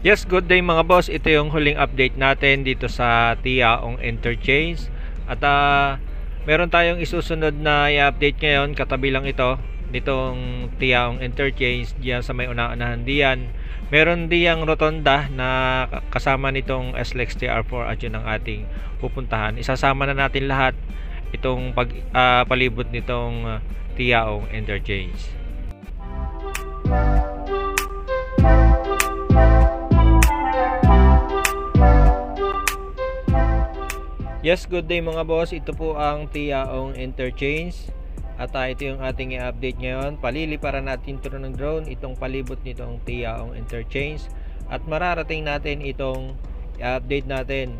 Yes, good day mga boss. Ito yung huling update natin dito sa Tiaong Interchange. At ah, meron tayong isusunod na i-update ngayon. Katabi lang ito. Nitong Tiaong Interchange diyan sa may una-unahan diyan. Meron diyang rotonda na kasama nitong SLEX TR4 at yun ang ating pupuntahan. Isasama na natin lahat itong pag, ah, palibot nitong Tiaong Interchange. Yes, good day mga boss. Ito po ang Tiaong Interchange. At ah, ito yung ating i-update ngayon. Paliliparan natin ito ng drone. Itong palibot nitong Tiaong Interchange. At mararating natin itong i-update natin.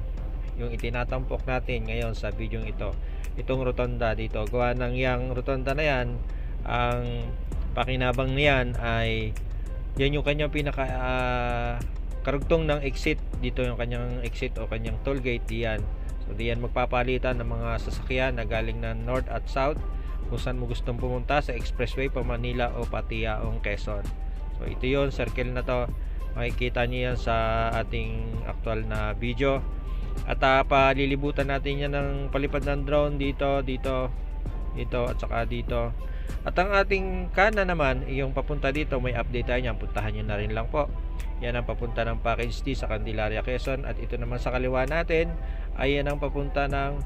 Yung itinatampok natin ngayon sa video ito. Itong rotonda dito. Gawa ng yang rotonda na yan. Ang pakinabang niyan ay yan yung kanyang pinaka ah, karugtong ng exit. Dito yung kanyang exit o kanyang toll gate. Diyan. So diyan magpapalitan ng mga sasakyan na galing na north at south kung saan mo gustong pumunta sa expressway pa Manila o Patiaong Quezon. So ito yon circle na to. Makikita niyo yan sa ating actual na video. At uh, palilibutan natin yan ng palipad ng drone dito, dito, dito at saka dito. At ang ating kana naman, yung papunta dito, may update tayo niyan. Puntahan nyo na rin lang po. Yan ang papunta ng package D sa Candelaria, Quezon. At ito naman sa kaliwa natin, ay yan ang papunta ng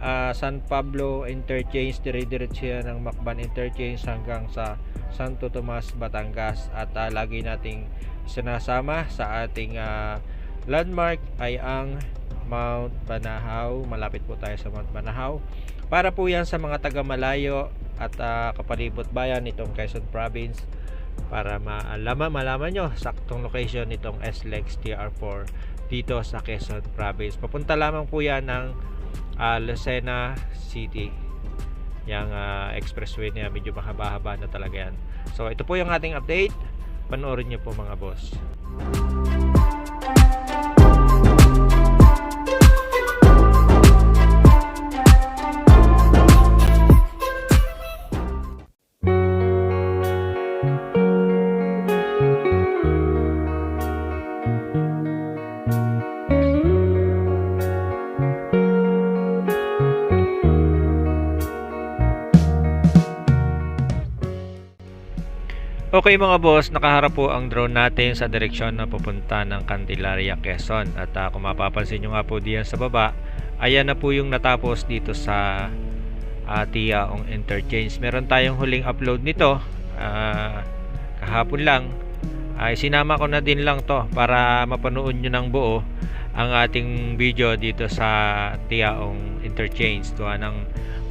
ah, San Pablo Interchange. Dire-diretso yan ng Macban Interchange hanggang sa Santo Tomas, Batangas. At ah, lagi nating sinasama sa ating ah, landmark ay ang Mount Banahaw. Malapit po tayo sa Mount Banahaw. Para po yan sa mga taga Malayo at ah, kapalibot bayan nitong Quezon Province para malaman malaman nyo saktong location nitong SLEX TR4 dito sa Quezon Province. Papunta lamang po yan ng ah, Lucena City. Yung ah, expressway niya medyo mahaba-haba na talaga yan. So ito po yung ating update. Panoorin nyo po mga boss. Okay mga boss, nakaharap po ang drone natin sa direksyon na pupunta ng Candelaria, Quezon. At ah, kung mapapansin nyo nga po diyan sa baba, ayan na po yung natapos dito sa uh, Tiaong Interchange. Meron tayong huling upload nito ah, kahapon lang. Ay sinama ko na din lang to para mapanood nyo ng buo ang ating video dito sa Tiaong Interchange. Tuwa ng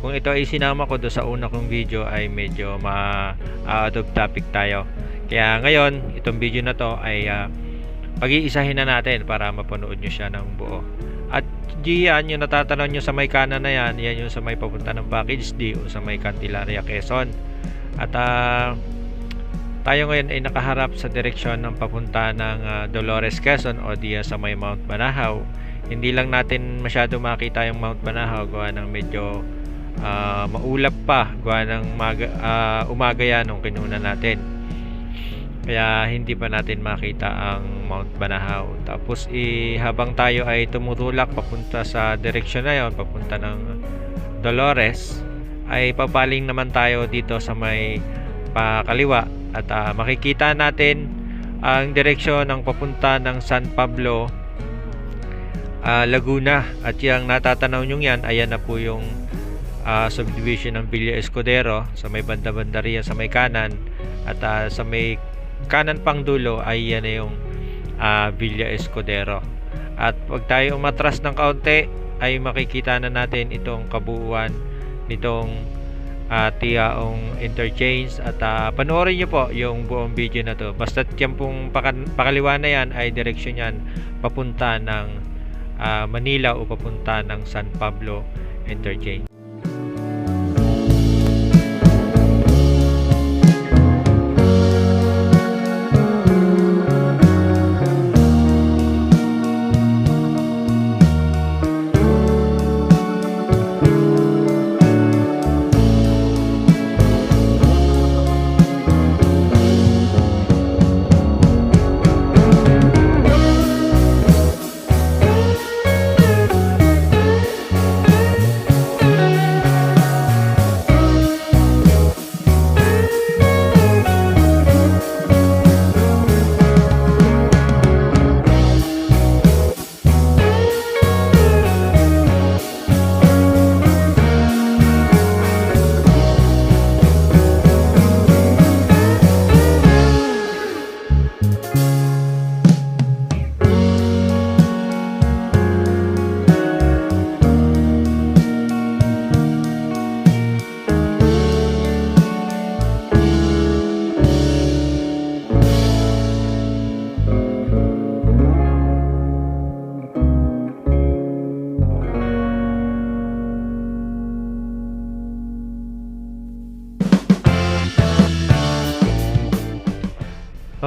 kung ito ay sinama ko do sa una kong video ay medyo ma uh, out of topic tayo. Kaya ngayon, itong video na to ay uh, pag-iisahin na natin para mapanood nyo siya ng buo. At diyan yung natatanaw nyo sa may kanan na yan, yan yung sa may papunta ng package D o sa may Candelaria, Quezon. At uh, tayo ngayon ay nakaharap sa direksyon ng papunta ng uh, Dolores, Quezon o diya sa may Mount Banahaw. Hindi lang natin masyado makita yung Mount Banahaw gawa ng medyo uh, maulap pa gawa ng maga, uh, umaga yan nung kinuna natin. Kaya hindi pa natin makita ang Mount Banahaw. Tapos eh, habang tayo ay tumutulak papunta sa direksyon na yon papunta ng Dolores ay papaling naman tayo dito sa may pakaliwa. At uh, makikita natin ang direksyon ng papunta ng San Pablo uh, Laguna. At yung natatanaw nyo yan ayan na po yung uh, subdivision ng Villa Escudero sa may banda-banda riyan sa may kanan at uh, sa may kanan pang dulo ay yan na yung uh, Villa Escudero. At pag tayo umatras ng kaunti ay makikita na natin itong kabuuan nitong uh, Tiaong Interchange. At uh, panoorin nyo po yung buong video na to. Basta yan pong pakaliwa na yan ay direksyon yan papunta ng uh, Manila o papunta ng San Pablo Interchange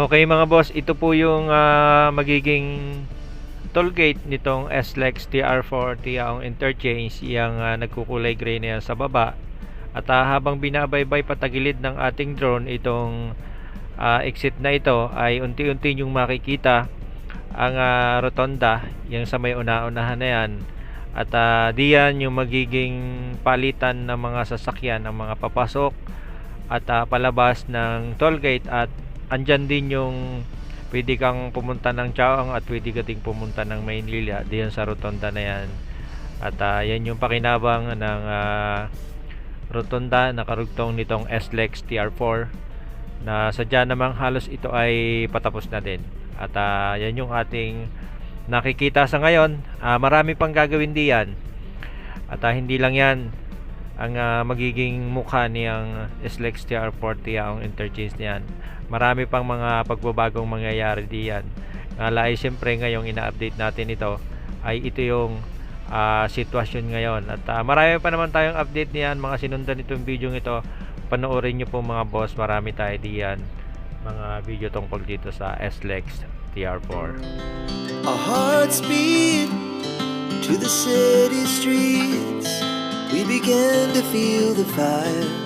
Okay mga boss, ito po yung ah, magiging toll gate nitong SLEX TR4 Tiaong Interchange. Yung ah, nagkukulay gray na yan sa baba. At ah, habang binabaybay patagilid ng ating drone itong ah, exit na ito ay unti-unti yung makikita ang ah, rotonda yung sa may una-unahan na yan. At ah, diyan yung magiging palitan ng mga sasakyan ng mga papasok at ah, palabas ng toll gate at andyan din yung pwede kang pumunta ng Chaoang at pwede ka ding pumunta ng Maynila diyan sa rotonda na yan. At ah, yan yung pakinabang ng ah, rotonda na karugtong nitong SLEX TR4 na sadya namang halos ito ay patapos na din. At ah, yan yung ating nakikita sa ngayon. Ah, marami pang gagawin diyan. At ah, hindi lang yan ang ah, magiging mukha niyang SLEX TR40 ang interchange niyan marami pang mga pagbabagong mangyayari diyan. Nga ay siyempre ngayong ina-update natin ito ay ito yung ah, sitwasyon ngayon. At ah, marami pa naman tayong update niyan. Mga sinundan itong video ito. Panoorin nyo po mga boss. Marami tayo diyan. Mga video tungkol dito sa SLEX TR4 Our hearts beat to the city streets. We began to feel the fire.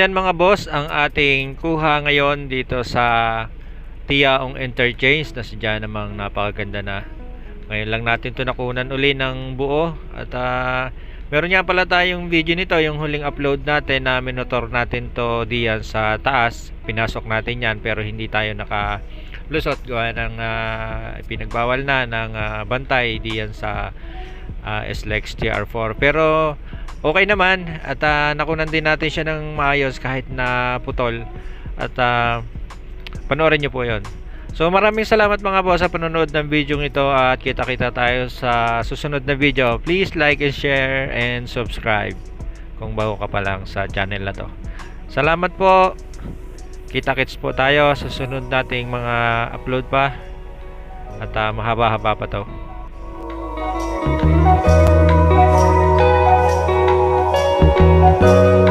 yan mga boss, ang ating kuha ngayon dito sa Tiaong Interchange na sadya namang napakaganda na. Ngayon lang natin to nakunan uli ng buo at ah, meron nga pala tayong video nito, yung huling upload natin na minotor natin to diyan sa taas. Pinasok natin yan pero hindi tayo naka lusot gawa ng ah, pinagbawal na ng ah, bantay diyan sa ah, SLEX TR4 pero okay naman at ah, nakunan din natin siya ng maayos kahit na putol At ah, panoorin nyo po yon. So maraming salamat mga boss sa panonood ng video ito at kita-kita tayo sa susunod na video. Please like and share and subscribe kung bago ka pa lang sa channel na to. Salamat po. Kita-kits po tayo sa sunod nating mga upload pa. At ah, mahaba-haba pa to. Música